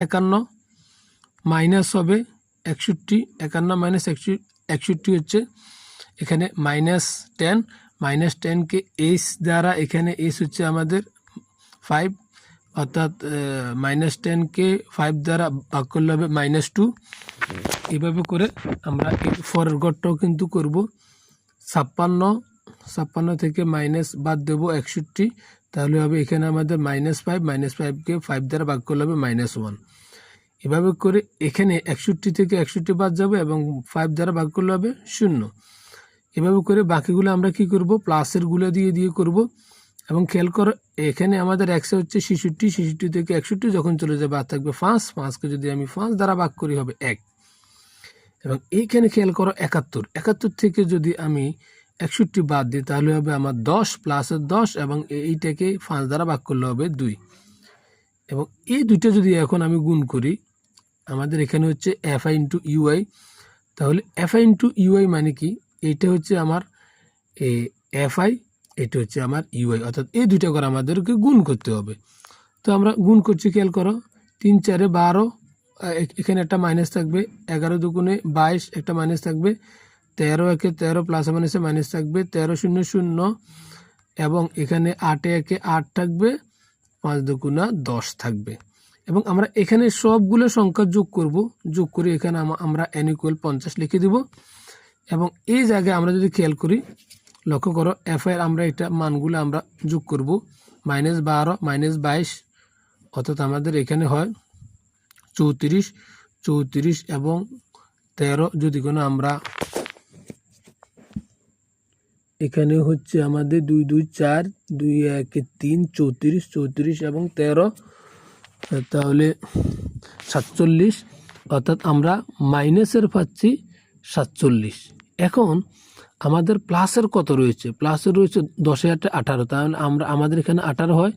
একান্ন মাইনাস হবে একষট্টি, একান্ন মাইনাস একষট্টি হচ্ছে এখানে মাইনাস টেন, মাইনাস টেনকে এইচ দ্বারা এখানে এইচ হচ্ছে আমাদের ফাইভ, অর্থাৎ মাইনাস টেনকে ফাইভ দ্বারা ভাগ করলে হবে মাইনাস টু। এভাবে করে আমরা ফরের গড়টাও কিন্তু করব। ছাপ্পান্ন ছাপ্পান্ন থেকে মাইনাস বাদ দেবো একষট্টি তাহলে হবে এখানে আমাদের মাইনাস ফাইভ মাইনাস ফাইভকে ফাইভ দ্বারা ভাগ করলে হবে মাইনাস ওয়ান এভাবে করে এখানে একষট্টি থেকে একষট্টি বাদ যাবে এবং ফাইভ দ্বারা ভাগ করলে হবে শূন্য। এভাবে করে বাকিগুলো আমরা কি করব? প্লাসেরগুলো দিয়ে দিয়ে করব। এবং খেয়াল করো, এখানে আমাদের একশো হচ্ছে ছেষট্টি ছেষট্টি থেকে একষট্টি যখন চলে যাবে, আর থাকবে পাঁচ, পাঁচকে যদি আমি পাঁচ দ্বারা ভাগ করি হবে এক। এবং এইখানে খেয়াল করো একাত্তর। একাত্তর থেকে যদি আমি একষট্টি বাদ দিই তাহলে হবে আমার দশ প্লাসের দশ এবং এইটাকে পাঁচ দ্বারা ভাগ করলে হবে দুই। এবং এই দুইটা যদি এখন আমি গুণ করি, আমাদের এখানে হচ্ছে F I into U I তাহলে F I into U I মানে কি? এইটা হচ্ছে আমার এফ আই এটা হচ্ছে আমার ইউআই অর্থাৎ এই দুইটা করে আমাদেরকে গুণ করতে হবে। তো আমরা গুণ করছি খেয়াল করো, তিন চারে বারো এখানে একটা মাইনাস থাকবে, এগারো দুগুণে বাইশ, একটা মাইনাস থাকবে তেরো একে তেরো প্লাস মাইনাসে মাইনাস থাকবে, তেরো শূন্য শূন্য এবং এখানে আটে একে আট থাকবে, পাঁচ দুগুণা দশ থাকবে। এবং আমরা এখানে সবগুলো সংখ্যা যোগ করব, যোগ করে এখানে আমরা এন ইকুয়াল পঞ্চাশ লিখে দিব। এবং এই জায়গায় আমরা যদি খেয়াল করি, লক্ষ্য করো এফ এর আমরা এটা মানগুলো আমরা যোগ করব মাইনাস বারো মাইনাস বাইশ, অর্থাৎ আমাদের এখানে হয় চৌত্রিশ চৌত্রিশ এবং তেরো, যদি কোনো আমরা এখানে হচ্ছে আমাদের দুই দুই চার, দুই এক তিন, চৌত্রিশ চৌত্রিশ এবং তেরো। তাহলে সাতচল্লিশ, অর্থাৎ আমরা মাইনাসের পাচ্ছি সাতচল্লিশ। এখন আমাদের প্লাসের কত রয়েছে? প্লাসের রয়েছে দশ হাজারটা আঠারো। তাহলে আমরা, আমাদের এখানে আঠারো হয়।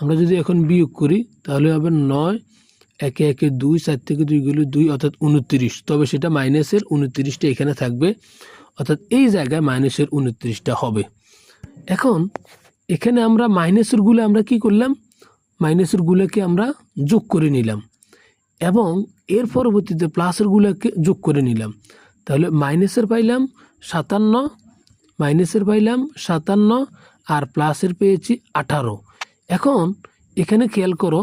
আমরা যদি এখন বিয়োগ করি, তাহলে হবে নয়। একে একে দুই, চার থেকে দুই দুই, অর্থাৎ উনত্রিশ। তবে সেটা মাইনাসের উনত্রিশটা এখানে থাকবে। অর্থাৎ এই জায়গায় মাইনাসের উনত্রিশটা হবে। এখন এখানে আমরা মাইনাসেরগুলো আমরা কি করলাম? মাইনাসের গুলোকে আমরা যোগ করে নিলাম এবং এর পরবর্তীতে প্লাসের গুলোকে যোগ করে নিলাম। তাহলে মাইনাসের পাইলাম সাতান্ন, মাইনাসের পাইলাম সাতান্ন আর প্লাসের পেয়েছি আঠারো। এখন এখানে খেয়াল করো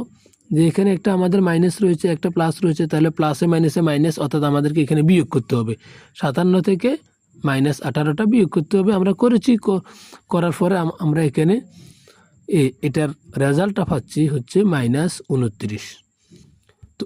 যে এখানে একটা আমাদের মাইনাস রয়েছে, একটা প্লাস রয়েছে, তাহলে প্লাসে মাইনাসে মাইনাস, অর্থাৎ আমাদেরকে এখানে বিয়োগ করতে হবে। সাতান্ন থেকে মাইনাস আঠারোটা বিয়োগ করতে হবে, আমরা করেছি। করার পরে আম- আমরা এখানে এ- এটার রেজাল্টটা পাচ্ছি হচ্ছে মাইনাস উনত্রিশ।